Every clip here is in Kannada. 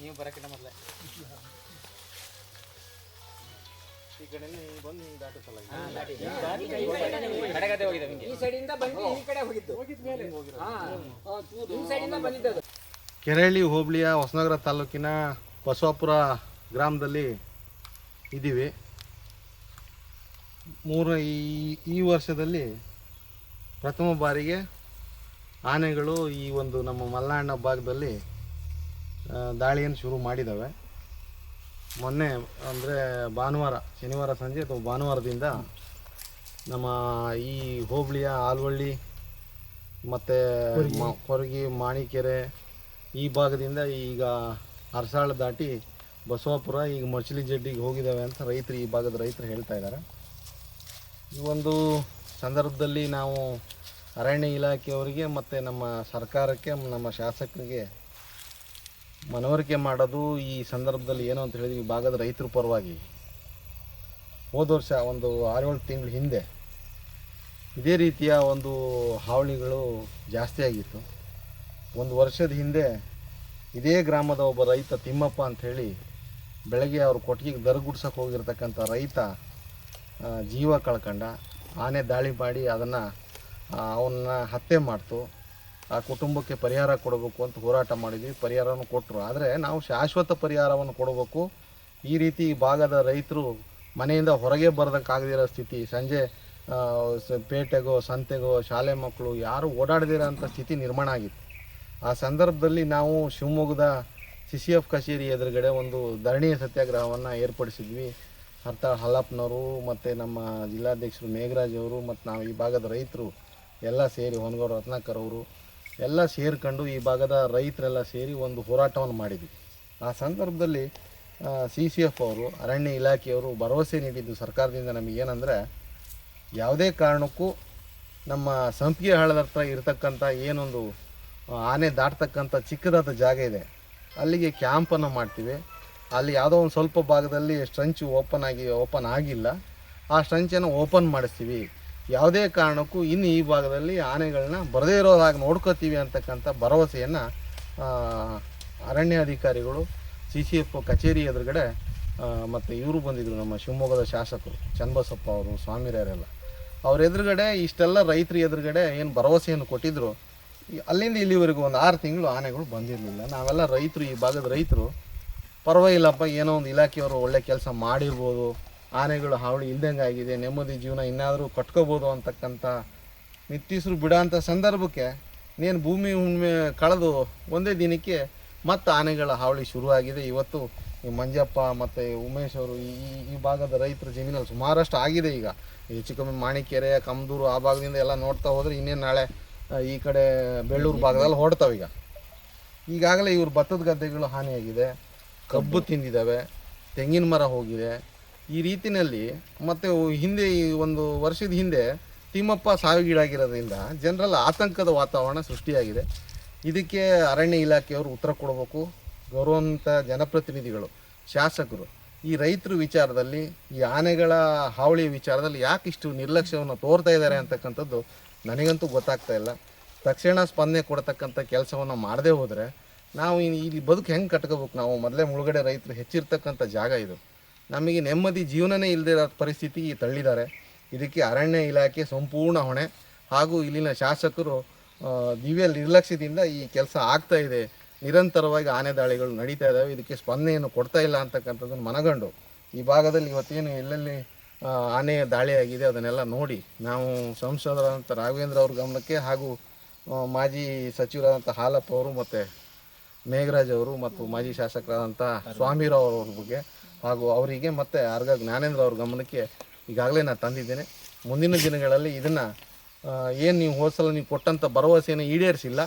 ನೀವು ಬರೋಕ್ಕಿಂತ ಮೊದಲೇ. ಈ ಕಡೆ ಬಂದು ಹಿಂಗೆ ದಾಟಿಸಲ್ಲ ಕಡೆಗದೆ ಹೋಗಿದೆ ನಿಮಗೆ. ಈ ಸೈಡಿಂದ ಬಂದು ಈ ಕಡೆ ಹೋಗಿದ್ದು. ಹಾ ಈ ಸೈಡಿಂದ ಬಂದಿದ್ದು ಕೆರಳಿ ಹೋಬಳಿಯ ಹೊಸನಗರ ತಾಲೂಕಿನ ಬಸವಾಪುರ ಗ್ರಾಮದಲ್ಲಿ ಇದ್ದೀವಿ. ಮೂರ ಈ ಈ ವರ್ಷದಲ್ಲಿ ಪ್ರಥಮ ಬಾರಿಗೆ ಆನೆಗಳು ಈ ಒಂದು ನಮ್ಮ ಮಲ್ನಾಡಿನ ಭಾಗದಲ್ಲಿ ದಾಳಿಯನ್ನು ಶುರು ಮಾಡಿದ್ದಾವೆ ಮೊನ್ನೆ ಅಂದರೆ ಭಾನುವಾರ ಶನಿವಾರ ಸಂಜೆ ಅಥವಾ ಭಾನುವಾರದಿಂದ ನಮ್ಮ ಈ ಹೋಬಳಿಯ ಆಲ್ವಳ್ಳಿ ಮತ್ತು ಕೊರಗಿ. ಮಾಣಿಕೆರೆ ಈ ಭಾಗದಿಂದ ಈಗ ಅರಸಾಳ ದಾಟಿ ಬಸವಾಪುರ ಈಗ ಮಚಲಿ ಜಡ್ಡಿಗೆ ಹೋಗಿದ್ದಾವೆ ಅಂತ ರೈತರು ಈ ಭಾಗದ ರೈತರು ಹೇಳ್ತಾ ಇದ್ದಾರೆ. ಈ ಒಂದು ಸಂದರ್ಭದಲ್ಲಿ ನಾವು ಅರಣ್ಯ ಇಲಾಖೆಯವರಿಗೆ ಮತ್ತು ನಮ್ಮ ಸರ್ಕಾರಕ್ಕೆ, ನಮ್ಮ ಶಾಸಕರಿಗೆ ಮನವರಿಕೆ ಮಾಡೋದು ಈ ಸಂದರ್ಭದಲ್ಲಿ ಏನು ಅಂತ ಹೇಳಿದ್ವಿ ಈ ಭಾಗದ ರೈತರ ಪರವಾಗಿ. ಹೋದ ವರ್ಷ ಒಂದು ಆರೇಳು ತಿಂಗಳ ಹಿಂದೆ ಇದೇ ರೀತಿಯ ಒಂದು ಹಾವಳಿಗಳು ಜಾಸ್ತಿ ಆಗಿತ್ತು. ಒಂದು ವರ್ಷದ ಹಿಂದೆ ಇದೇ ಗ್ರಾಮದ ಒಬ್ಬ ರೈತ ತಿಮ್ಮಪ್ಪ ಅಂಥೇಳಿ ಬೆಳಗ್ಗೆ ಅವ್ರ ಕೊಟ್ಟಿಗೆಗೆ ದರಗುಡ್ಸಕ್ಕೆ ಹೋಗಿರ್ತಕ್ಕಂಥ ರೈತ ಜೀವ ಕಳ್ಕಂಡ, ಆನೆ ದಾಳಿ ಮಾಡಿ ಅದನ್ನು ಅವನ್ನ ಹತ್ಯೆ ಮಾಡ್ತು. ಆ ಕುಟುಂಬಕ್ಕೆ ಪರಿಹಾರ ಕೊಡಬೇಕು ಅಂತ ಹೋರಾಟ ಮಾಡಿದ್ವಿ. ಪರಿಹಾರವನ್ನು ಕೊಟ್ಟರು ಆದರೆ ನಾವು ಶಾಶ್ವತ ಪರಿಹಾರವನ್ನು ಕೊಡಬೇಕು. ಈ ರೀತಿ ಈ ಭಾಗದ ರೈತರು ಮನೆಯಿಂದ ಹೊರಗೆ ಬರೋದಕ್ಕಾಗದಿರೋ ಸ್ಥಿತಿ, ಸಂಜೆ ಪೇಟೆಗೋ, ಸಂತೆಗೋ, ಶಾಲೆ ಮಕ್ಕಳು ಯಾರು ಓಡಾಡದಿರೋಂಥ ಸ್ಥಿತಿ ನಿರ್ಮಾಣ ಆಗಿತ್ತು. ಆ ಸಂದರ್ಭದಲ್ಲಿ ನಾವು ಶಿವಮೊಗ್ಗದ ಸಿ ಸಿ ಎಫ್ ಕಚೇರಿ ಎದುರುಗಡೆ ಒಂದು ಧರಣಿ ಸತ್ಯಾಗ್ರಹವನ್ನು ಏರ್ಪಡಿಸಿದ್ವಿ. ಹರ್ತಾಳ್ ಹಲಪ್ನವರು ಮತ್ತು ನಮ್ಮ ಜಿಲ್ಲಾಧ್ಯಕ್ಷರು ಮೇಘರಾಜ್ ಅವರು ಮತ್ತು ನಾವು ಈ ಭಾಗದ ರೈತರು ಎಲ್ಲ ಸೇರಿ ಹೊನಗೌಡ ರತ್ನಾಕರ್ ಅವರು ಎಲ್ಲ ಸೇರಿಕೊಂಡು ಈ ಭಾಗದ ರೈತರೆಲ್ಲ ಸೇರಿ ಒಂದು ಹೋರಾಟವನ್ನು ಮಾಡಿದ್ವಿ. ಆ ಸಂದರ್ಭದಲ್ಲಿ ಸಿ ಸಿ ಎಫ್ ಅವರು, ಅರಣ್ಯ ಇಲಾಖೆಯವರು ಭರವಸೆ ನೀಡಿದ್ದು ಸರ್ಕಾರದಿಂದ ನಮಗೇನೆಂದರೆ ಯಾವುದೇ ಕಾರಣಕ್ಕೂ ನಮ್ಮ ಸಂಪಿಗೆ ಹಳ್ಳದ ಹತ್ರ ಇರತಕ್ಕಂಥ ಏನೊಂದು ಆನೆ ದಾಟ್ತಕ್ಕಂಥ ಚಿಕ್ಕದಾದ ಜಾಗ ಇದೆ. ಅಲ್ಲಿಗೆ ಕ್ಯಾಂಪನ್ನು ಮಾಡ್ತೀವಿ. ಅಲ್ಲಿ ಯಾವುದೋ ಒಂದು ಸ್ವಲ್ಪ ಭಾಗದಲ್ಲಿ ಸ್ಟ್ರಂಚ್ ಓಪನ್ ಆಗಿ, ಓಪನ್ ಆಗಿಲ್ಲ. ಆ ಸ್ಟ್ರಂಚನ್ನು ಓಪನ್ ಮಾಡಿಸ್ತೀವಿ. ಯಾವುದೇ ಕಾರಣಕ್ಕೂ ಇನ್ನು ಈ ಭಾಗದಲ್ಲಿ ಆನೆಗಳನ್ನ ಬರದೇ ಇರೋದಾಗಿ ನೋಡ್ಕೋತೀವಿ ಅಂತಕ್ಕಂಥ ಭರವಸೆಯನ್ನು ಅರಣ್ಯ ಅಧಿಕಾರಿಗಳು ಸಿ ಸಿ ಎಫ್ ಕಚೇರಿ ಎದುರುಗಡೆ ಮತ್ತು ಇವರು ಬಂದಿದ್ದರು ನಮ್ಮ ಶಿವಮೊಗ್ಗದ ಶಾಸಕರು, ಚನ್ನಬಸಪ್ಪ ಅವರು, ಸ್ವಾಮಿರಾರೆಲ್ಲ. ಅವ್ರ ಎದುರುಗಡೆ ಇಷ್ಟೆಲ್ಲ ರೈತರ ಎದುರುಗಡೆ ಏನು ಭರವಸೆಯನ್ನು ಕೊಟ್ಟಿದ್ದರು ಅಲ್ಲಿಂದ ಇಲ್ಲಿವರೆಗೂ ಒಂದು ಆರು ತಿಂಗಳು ಆನೆಗಳು ಬಂದಿರಲಿಲ್ಲ. ನಾವೆಲ್ಲ ರೈತರು, ಈ ಭಾಗದ ರೈತರು, ಪರವಾಗಿಲ್ಲಪ್ಪ, ಏನೋ ಒಂದು ಇಲಾಖೆಯವರು ಒಳ್ಳೆ ಕೆಲಸ ಮಾಡಿರ್ಬೋದು ಆನೆಗಳು ಹಾವಳಿ ಇಲ್ದಂಗೆ ಆಗಿದೆ, ನೆಮ್ಮದಿ ಜೀವನ ಇನ್ನಾದರೂ ಕಟ್ಕೋಬೋದು ಅಂತಕ್ಕಂಥ ನಿಟ್ಟೀಸರು ಬಿಡೋಂಥ ಸಂದರ್ಭಕ್ಕೆ ನೀನು ಭೂಮಿ ಹುಣ್ಣಿಮೆ ಕಳೆದು ಒಂದೇ ದಿನಕ್ಕೆ ಮತ್ತು ಆನೆಗಳ ಹಾವಳಿ ಶುರುವಾಗಿದೆ. ಇವತ್ತು ಈ ಮಂಜಪ್ಪ ಮತ್ತು ಉಮೇಶ್ ಅವರು ಈ, ಈ- ಭಾಗದ ರೈತರ ಜಮೀನಲ್ಲಿ ಸುಮಾರಷ್ಟು ಆಗಿದೆ ಈಗ. ಹೆಚ್ಚು ಕಮ್ಮಿ ಮಾಣಿಕೆರೆ ಕಮದೂರು ಆ ಭಾಗದಿಂದ ಎಲ್ಲ ನೋಡ್ತಾ ಹೋದರೆ ಇನ್ನೇನು ನಾಳೆ ಈ ಕಡೆ ಬೆಳ್ಳೂರು ಭಾಗದಲ್ಲಿ ಹೊಡ್ತಾವೆ ಈಗ. ಈಗಾಗಲೇ ಇವ್ರ ಭತ್ತದ ಗದ್ದೆಗಳು ಹಾನಿಯಾಗಿದೆ, ಕಬ್ಬು ತಿಂದಿದ್ದಾವೆ ತೆಂಗಿನ ಮರ ಹೋಗಿದೆ ಈ ರೀತಿನಲ್ಲಿ ಮತ್ತು ಹಿಂದೆ ಈ ಒಂದು ವರ್ಷದ ಹಿಂದೆ ತಿಮ್ಮಪ್ಪ ಸಾವಿಗೀಡಾಗಿರೋದ್ರಿಂದ ಜನರಲ್ಲಿ ಆತಂಕದ ವಾತಾವರಣ ಸೃಷ್ಟಿಯಾಗಿದೆ. ಇದಕ್ಕೆ ಅರಣ್ಯ ಇಲಾಖೆಯವರು ಉತ್ತರ ಕೊಡಬೇಕು. ಗೌರವಂತ ಜನಪ್ರತಿನಿಧಿಗಳು, ಶಾಸಕರು, ಈ ರೈತರ ವಿಚಾರದಲ್ಲಿ, ಈ ಆನೆಗಳ ಹಾವಳಿ ವಿಚಾರದಲ್ಲಿ ಯಾಕೆ ಇಷ್ಟು ನಿರ್ಲಕ್ಷ್ಯವನ್ನು ತೋರ್ತಾ ಇದ್ದಾರೆ ಅಂತಕ್ಕಂಥದ್ದು ನನಗಂತೂ ಗೊತ್ತಾಗ್ತಾ ಇಲ್ಲ. ತಕ್ಷಣ ಸ್ಪಂದನೆ ಕೊಡ್ತಕ್ಕಂಥ ಕೆಲಸವನ್ನು ಮಾಡದೇ ಹೋದರೆ ನಾವು ಇಲ್ಲಿ ಬದುಕು ಹೆಂಗೆ ಕಟ್ಕೋಬೇಕು? ನಾವು ಮೊದಲೇ ಮುಳುಗಡೆ ರೈತರು ಹೆಚ್ಚಿರ್ತಕ್ಕಂಥ ಜಾಗ ಇದು. ನಮಗೆ ನೆಮ್ಮದಿ ಜೀವನನೇ ಇಲ್ಲದೆ ಇರೋ ಪರಿಸ್ಥಿತಿಗೆ ತಳ್ಳಿದ್ದಾರೆ. ಇದಕ್ಕೆ ಅರಣ್ಯ ಇಲಾಖೆ ಸಂಪೂರ್ಣ ಹೊಣೆ. ಹಾಗೂ ಇಲ್ಲಿನ ಶಾಸಕರು ದಿವ್ಯ ನಿರ್ಲಕ್ಷ್ಯದಿಂದ ಈ ಕೆಲಸ ಆಗ್ತಾ ಇದೆ. ನಿರಂತರವಾಗಿ ಆನೆ ದಾಳಿಗಳು ನಡೀತಾ ಇದ್ದಾವೆ ಇದಕ್ಕೆ ಸ್ಪಂದನೆಯನ್ನು ಕೊಡ್ತಾ ಇಲ್ಲ ಅಂತಕ್ಕಂಥದ್ದನ್ನು ಮನಗಂಡು ಈ ಭಾಗದಲ್ಲಿ ಇವತ್ತೇನು ಎಲ್ಲೆಲ್ಲಿ ಆನೆ ದಾಳಿಯಾಗಿದೆ ಅದನ್ನೆಲ್ಲ ನೋಡಿ ನಾವು ಸಂಸದರಾದಂಥ ರಾಘವೇಂದ್ರ ಅವ್ರ ಗಮನಕ್ಕೆ ಹಾಗೂ ಮಾಜಿ ಸಚಿವರಾದಂಥ ಹಾಲಪ್ಪ ಅವರು ಮತ್ತು ಮೇಘರಾಜ್ ಅವರು ಮತ್ತು ಮಾಜಿ ಶಾಸಕರಾದಂಥ ಸ್ವಾಮಿರಾವ್ ಅವ್ರ ಬಗ್ಗೆ ಹಾಗೂ ಅವರಿಗೆ ಮತ್ತು ಆರ್ಗ ಜ್ಞಾನೇಂದ್ರ ಅವ್ರ ಗಮನಕ್ಕೆ ಈಗಾಗಲೇ ನಾನು ತಂದಿದ್ದೇನೆ. ಮುಂದಿನ ದಿನಗಳಲ್ಲಿ ಇದನ್ನು ಏನು ನೀವು ಹೋದ್ಸಲ ನೀವು ಕೊಟ್ಟಂಥ ಭರವಸೆಯನ್ನು ಈಡೇರಿಸಿಲ್ಲ.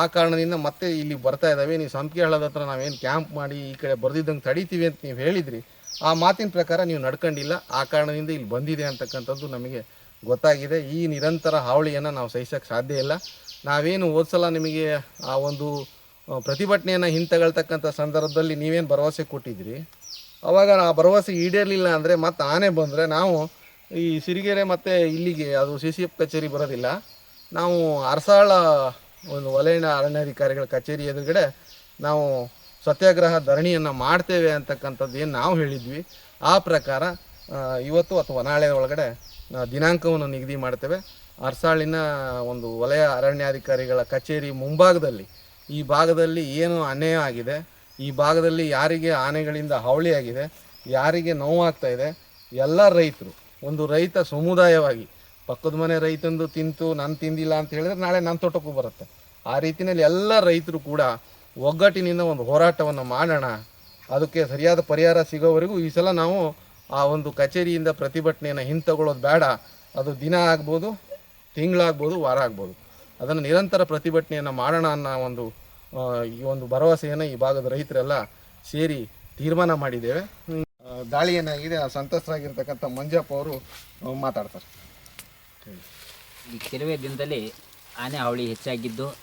ಆ ಕಾರಣದಿಂದ ಮತ್ತೆ ಇಲ್ಲಿ ಬರ್ತಾ ಇದ್ದಾವೆ. ನೀವು ಸಂಪಿಗೆ ಹಳ್ಳದ ಹತ್ರ ನಾವೇನು ಕ್ಯಾಂಪ್ ಮಾಡಿ ಈ ಕಡೆ ಬರ್ದಿದ್ದಂಗೆ ತಡೀತೀವಿ ಅಂತ ನೀವು ಹೇಳಿದ್ರಿ. ಆ ಮಾತಿನ ಪ್ರಕಾರ ನೀವು ನಡ್ಕೊಂಡಿಲ್ಲ. ಆ ಕಾರಣದಿಂದ ಇಲ್ಲಿ ಬಂದಿದೆ ಅಂತಕ್ಕಂಥದ್ದು ನಮಗೆ ಗೊತ್ತಾಗಿದೆ. ಈ ನಿರಂತರ ಹಾವಳಿಯನ್ನು ನಾವು ಸಹಿಸೋಕ್ಕೆ ಸಾಧ್ಯ ಇಲ್ಲ. ನಾವೇನು ಹೋದ್ಸಲ ನಿಮಗೆ ಆ ಒಂದು ಪ್ರತಿಭಟನೆಯನ್ನು ಹಿಂತೆಗಳ್ತಕ್ಕಂಥ ಸಂದರ್ಭದಲ್ಲಿ ನೀವೇನು ಭರವಸೆ ಕೊಟ್ಟಿದ್ರಿ? ಅವಾಗ ಆ ಭರವಸೆ ಈಡೇರಲಿಲ್ಲ ಅಂದರೆ ಮತ್ತೆ ಆನೆ ಬಂದರೆ ನಾವು ಈ ಸಿರಿಗೆರೆ ಮತ್ತು ಇಲ್ಲಿಗೆ, ಅದು ಸಿ ಸಿ ಎಫ್ ಕಚೇರಿ ಬರೋದಿಲ್ಲ. ನಾವು ಅರಸಾಳ ಒಂದು ವಲಯನ ಅರಣ್ಯಾಧಿಕಾರಿಗಳ ಕಚೇರಿ ಎದುರುಗಡೆ ನಾವು ಸತ್ಯಾಗ್ರಹ ಧರಣಿಯನ್ನು ಮಾಡ್ತೇವೆ ಅಂತಕ್ಕಂಥದ್ದು ಏನು ನಾವು ಹೇಳಿದ್ವಿ. ಆ ಪ್ರಕಾರ ಇವತ್ತು ಅಥವಾ ನಾಳೆ ಒಳಗಡೆ ದಿನಾಂಕವನ್ನು ನಿಗದಿ ಮಾಡ್ತೇವೆ. ಅರಸಾಳಿನ ಒಂದು ವಲಯ ಅರಣ್ಯಾಧಿಕಾರಿಗಳ ಕಚೇರಿ ಮುಂಭಾಗದಲ್ಲಿ, ಈ ಭಾಗದಲ್ಲಿ ಏನು ಅನ್ಯಾಯ ಆಗಿದೆ ಈ ಭಾಗದಲ್ಲಿ ಯಾರಿಗೆ ಆನೆಗಳಿಂದ ಹಾವಳಿಯಾಗಿದೆ, ಯಾರಿಗೆ ನೋವಾಗ್ತಾ ಇದೆ, ಎಲ್ಲ ರೈತರು, ಒಂದು ರೈತ ಸಮುದಾಯವಾಗಿ, ಪಕ್ಕದ ಮನೆ ರೈತಂದು ತಿಂತು, ನಾನು ತಿಂದಿಲ್ಲ ಅಂತ ಹೇಳಿದ್ರೆ ನಾಳೆ ನನ್ನ ತೋಟಕ್ಕೂ ಬರುತ್ತೆ. ಆ ರೀತಿಯಲ್ಲಿ ಎಲ್ಲ ರೈತರು ಕೂಡ ಒಗ್ಗಟ್ಟಿನಿಂದ ಒಂದು ಹೋರಾಟವನ್ನು ಮಾಡೋಣ, ಅದಕ್ಕೆ ಸರಿಯಾದ ಪರಿಹಾರ ಸಿಗೋವರೆಗೂ ಈ ಸಲ ನಾವು ಆ ಒಂದು ಕಚೇರಿಯಿಂದ ಪ್ರತಿಭಟನೆಯನ್ನು ಹಿಂತಗೊಳ್ಳೋದು ಬೇಡ. ಅದು ದಿನ ಆಗ್ಬೋದು, ತಿಂಗಳಾಗ್ಬೋದು, ವಾರ ಆಗ್ಬೋದು. ಅದನ್ನು ನಿರಂತರ ಪ್ರತಿಭಟನೆಯನ್ನು ಮಾಡೋಣ ಅನ್ನೋ ಒಂದು ಈ ಒಂದು ಭರವಸೆಯನ್ನು ಈ ಭಾಗದ ರೈತರೆಲ್ಲ ಸೇರಿ ತೀರ್ಮಾನ ಮಾಡಿದ್ದೇವೆ. ದಾಳಿಯನ್ನು ದಾಳಿ ಏನಾಗಿದೆ ಆ ಮಂಜಪ್ಪ ಅವರು ಮಾತಾಡ್ತಾರೆ. ಈ ಕೆಲವೇ ದಿನದಲ್ಲಿ ಆನೆ ಹಾವಳಿ ಹೆಚ್ಚಾಗಿದ್ದು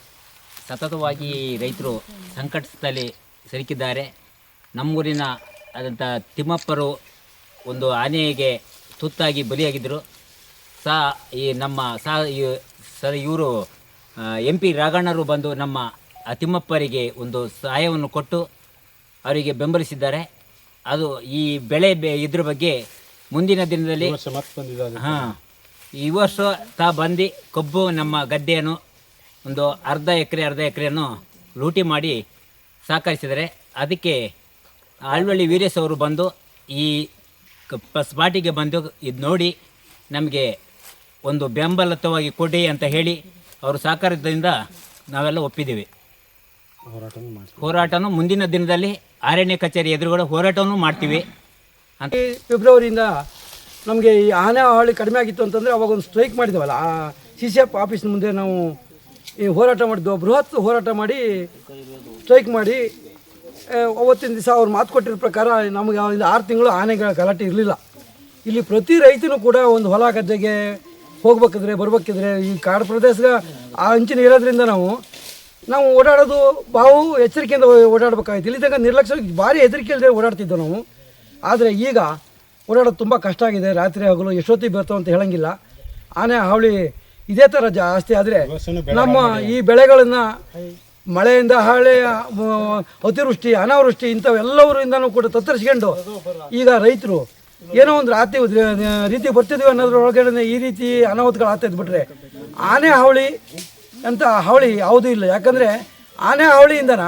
ಸತತವಾಗಿ ರೈತರು ಸಂಕಟದಲ್ಲಿ ಸಿಲುಕಿದ್ದಾರೆ ನಮ್ಮೂರಿನ ಆದಂಥ ತಿಮ್ಮಪ್ಪರು ಒಂದು ಆನೆಗೆ ತುತ್ತಾಗಿ ಬಲಿಯಾಗಿದ್ದರು. ಸಾ ಈ ನಮ್ಮ ಸಾ ಈ- ಸರ್ ಇವರು ಎಂ ಪಿ ರಾಘಣ್ಣರು ಬಂದು ನಮ್ಮ ತಿಮ್ಮಪ್ಪರಿಗೆ ಒಂದು ಸಹಾಯವನ್ನು ಕೊಟ್ಟು ಅವರಿಗೆ ಬೆಂಬಲಿಸಿದ್ದಾರೆ. ಅದು ಈ ಬೆಳೆ ಬೆ- ಇದ್ರ ಬಗ್ಗೆ ಮುಂದಿನ ದಿನದಲ್ಲಿ ಹಾಂ ಈ ವರ್ಷ ತಾ ಬಂದು ಕಬ್ಬು ನಮ್ಮ ಗದ್ದೆಯನ್ನು ಒಂದು ಅರ್ಧ ಎಕರೆ ಅರ್ಧ ಎಕರೆಯನ್ನು ಲೂಟಿ ಮಾಡಿ ಸಹಕರಿಸಿದರೆ ಅದಕ್ಕೆ ಆಳ್ವಳ್ಳಿ ವೀರೇಶ್ ಅವರು ಬಂದು ಈ ಸ್ಪಾಟಿಗೆ ಬಂದು ಇದು ನೋಡಿ ನಮಗೆ ಒಂದು ಬೆಂಬಲತವಾಗಿ ಕೊಡಿ ಅಂತ ಹೇಳಿ ಅವರು ಸಹಕಾರದಿಂದ ನಾವೆಲ್ಲ ಒಪ್ಪಿದ್ದೀವಿ. ಹೋರಾಟನೂ ಮುಂದಿನ ದಿನದಲ್ಲಿ ಅರಣ್ಯ ಕಚೇರಿ ಎದುರುಗಡೆ ಹೋರಾಟವನ್ನು ಮಾಡ್ತೀವಿ ಅಂತ. ಫೆಬ್ರವರಿಯಿಂದ ನಮಗೆ ಈ ಆನೆ ಹಾವಳಿ ಕಡಿಮೆ ಆಗಿತ್ತು ಅಂತಂದರೆ ಅವಾಗ ಒಂದು ಸ್ಟ್ರೈಕ್ ಮಾಡಿದ್ದೇವಲ್ಲ ಆ ಸಿ ಸಿ ಎಫ್ ಆಫೀಸ್ ಮುಂದೆ ನಾವು ಈ ಹೋರಾಟ ಮಾಡಿದ್ವು. ಬೃಹತ್ ಹೋರಾಟ ಮಾಡಿ ಸ್ಟ್ರೈಕ್ ಮಾಡಿ ಅವತ್ತಿನ ದಿವಸ ಅವ್ರು ಮಾತು ಕೊಟ್ಟಿರೋ ಪ್ರಕಾರ ನಮಗೆ ಒಂದು ಆರು ತಿಂಗಳು ಆನೆಗಳ ಗಲಾಟೆ ಇರಲಿಲ್ಲ. ಇಲ್ಲಿ ಪ್ರತಿ ರೈತನು ಕೂಡ ಒಂದು ಹೊಲ ಗದ್ದೆಗೆ ಹೋಗ್ಬೇಕಿದ್ರೆ ಬರ್ಬೇಕಿದ್ರೆ ಈ ಕಾಡು ಪ್ರದೇಶದ ಆ ಅಂಚಿನ ಇರೋದ್ರಿಂದ ನಾವು ನಾವು ಓಡಾಡೋದು ಬಾವು ಎಚ್ಚರಿಕೆಯಿಂದ ಓಡಾಡಬೇಕಾಗಿತ್ತು. ಇಲ್ಲಿ ತನಕ ನಿರ್ಲಕ್ಷ್ಯ ಭಾರಿ ಹೆದರಿಕೆ ಇಲ್ಲದೆ ಓಡಾಡ್ತಿದ್ದೆವು ನಾವು. ಆದರೆ ಈಗ ಓಡಾಡೋದು ತುಂಬ ಕಷ್ಟ ಆಗಿದೆ. ರಾತ್ರಿ ಹಗಲು ಎಷ್ಟೊತ್ತಿಗೆ ಬರ್ತಾವೆ ಅಂತ ಹೇಳಂಗಿಲ್ಲ. ಆನೆ ಹಾವಳಿ ಇದೇ ಥರ ಜಾಸ್ತಿ ಆದರೆ ನಮ್ಮ ಈ ಬೆಳೆಗಳನ್ನು ಮಳೆಯಿಂದ ಹಾಳೆ ಅತಿವೃಷ್ಟಿ ಅನಾವೃಷ್ಟಿ ಇಂಥವೆಲ್ಲವರಿಂದನೂ ಕೂಡ ತತ್ತರಿಸ್ಕೊಂಡು ಈಗ ರೈತರು ಏನೋ ಒಂದು ರಾತ್ರಿ ರೀತಿ ಬರ್ತಿದ್ವಿ ಅನ್ನೋದ್ರೊಳಗಡೆ ಈ ರೀತಿ ಅನಾಹುತಗಳು ಆಗ್ತಾ ಇದ್ಬಿಟ್ರೆ ಆನೆ ಹಾವಳಿ ಅಂತ ಹಾವಳಿ ಯಾವುದೂ ಇಲ್ಲ. ಯಾಕಂದರೆ ಆನೆ ಹಾವಳಿಯಿಂದನ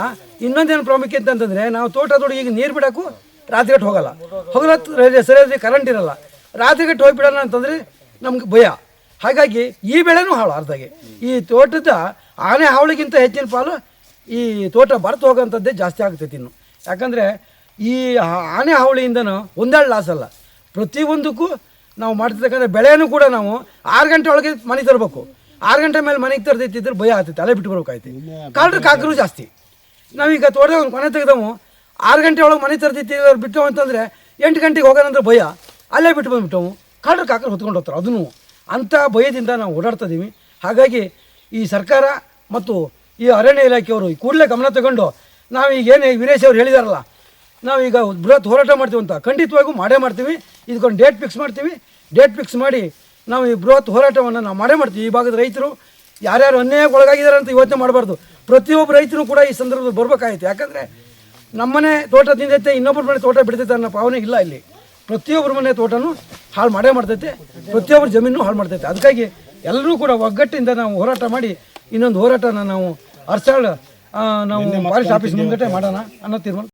ಇನ್ನೊಂದೇನು ಪ್ರಾಮುಖ್ಯತೆ ಅಂತಂದರೆ ನಾವು ತೋಟದೊಳಗೆ ಈಗ ನೀರು ಬಿಡೋಕ್ಕೂ ರಾತ್ರಿಗಟ್ಟು ಹೋಗಲ್ಲ. ಹಗಲತ್ತು ರೈ- ಸರಿಯಾದ ಕರೆಂಟ್ ಇರಲ್ಲ. ರಾತ್ರಿಗಟ್ಟು ಹೋಗಿಬಿಡೋಣ ಅಂತಂದರೆ ನಮ್ಗೆ ಭಯ. ಹಾಗಾಗಿ ಈ ಬೆಳೆನೂ ಹಾಳು ಅರ್ಧಾಗೆ ಈ ತೋಟದ ಆನೆ ಹಾವಳಿಗಿಂತ ಹೆಚ್ಚಿನ ಪಾಲು ಈ ತೋಟ ಬರ್ತು ಹೋಗೋಂಥದ್ದೇ ಜಾಸ್ತಿ ಆಗ್ತೈತಿ ಇನ್ನು ಯಾಕಂದರೆ ಈ ಆನೆ ಹಾವಳಿಯಿಂದನೂ ಒಂದೆರಡು ಲಾಸ್ ಅಲ್ಲ. ಪ್ರತಿಯೊಂದಕ್ಕೂ ನಾವು ಮಾಡ್ತಿರ್ತಕ್ಕಂಥ ಬೆಳೆಯನ್ನು ಕೂಡ ನಾವು ಆರು ಗಂಟೆ ಒಳಗೆ ಮನೆ ತರಬೇಕು. ಆರು ಗಂಟೆ ಮೇಲೆ ಮನೆಗೆ ತರದಿತ್ತಿದ್ರೆ ಭಯ ಆಗ್ತೈತೆ ಅಲ್ಲೇ ಬಿಟ್ಟು ಬರ್ಬೇಕಾಯ್ತು. ಕಾಲ್ರ ಕಾಕರು ಜಾಸ್ತಿ. ನಾವೀಗ ತೋಟದಾಗ ಒಂದು ಕೊನೆ ತೆಗೆದವು. ಆರು ಗಂಟೆ ಒಳಗೆ ಮನೆ ತರ್ದಿತ್ತಿದ್ರು ಬಿಟ್ಟು ಅಂತಂದರೆ ಎಂಟು ಗಂಟೆಗೆ ಹೋಗೋಣಂದ್ರೆ ಭಯ. ಅಲ್ಲೇ ಬಿಟ್ಟು ಬಂದ್ಬಿಟ್ಟವು. ಕಾಲ್ರ ಕಾಕರು ಹೊತ್ಕೊಂಡು ಹೋಗ್ತಾರೆ ಅದನ್ನು ಅಂಥ ಭಯದಿಂದ ನಾವು ಓಡಾಡ್ತಾ ಓಡಾಡ್ತಿದ್ದೀವಿ ಹಾಗಾಗಿ ಈ ಸರ್ಕಾರ ಮತ್ತು ಈ ಅರಣ್ಯ ಇಲಾಖೆಯವರು ಕೂಡಲೇ ಗಮನ ತಗೊಂಡು ನಾವೀಗ ಏನು ವೀರೇಶ್ ಅವರು ಹೇಳಿದಾರಲ್ಲ ನಾವೀಗ ಬೃಹತ್ ಹೋರಾಟ ಮಾಡ್ತೀವಿ ಅಂತ ಖಂಡಿತವಾಗೂ ಮಾಡೇ ಮಾಡ್ತೀವಿ. ಇದಕ್ಕೊಂದು ಡೇಟ್ ಫಿಕ್ಸ್ ಮಾಡ್ತೀವಿ. ಡೇಟ್ ಫಿಕ್ಸ್ ಮಾಡಿ ನಾವು ಈ ಬೃಹತ್ ಹೋರಾಟವನ್ನು ನಾವು ಮಾಡೇ ಮಾಡ್ತೀವಿ. ಈ ಭಾಗದ ರೈತರು ಯಾರ್ಯಾರು ಅನ್ಯಾಯಕ್ಕೆ ಒಳಗಾಗಿದ್ದಾರೆ ಅಂತ ಯೋಚನೆ ಮಾಡಬಾರ್ದು. ಪ್ರತಿಯೊಬ್ಬ ರೈತರು ಕೂಡ ಈ ಸಂದರ್ಭದಲ್ಲಿ ಬರ್ಬೇಕಾಯ್ತು. ಯಾಕಂದರೆ ನಮ್ಮನೆ ತೋಟ ತಿಂದೈತೆ ಇನ್ನೊಬ್ಬರ ಮನೆ ತೋಟ ಬಿಡ್ತೈತೆ ಅನ್ನೋ ಭಾವನೆ ಇಲ್ಲ ಇಲ್ಲಿ. ಪ್ರತಿಯೊಬ್ಬರ ಮನೆ ತೋಟನೂ ಹಾಳು ಮಾಡೇ ಮಾಡ್ತೈತೆ. ಪ್ರತಿಯೊಬ್ಬರ ಜಮೀನು ಹಾಳು ಮಾಡ್ತೈತೆ. ಅದಕ್ಕಾಗಿ ಎಲ್ಲರೂ ಕೂಡ ಒಗ್ಗಟ್ಟಿಂದ ನಾವು ಹೋರಾಟ ಮಾಡಿ ಇನ್ನೊಂದು ಹೋರಾಟನ ನಾವು ಅರ್ಸಾಳ್ ನಾವು ಫಾರೆಸ್ಟ್ ಆಫೀಸ್ ಮುಂದೆ ಮಾಡೋಣ ಅನ್ನೋ ತೀರ್ಮಾನ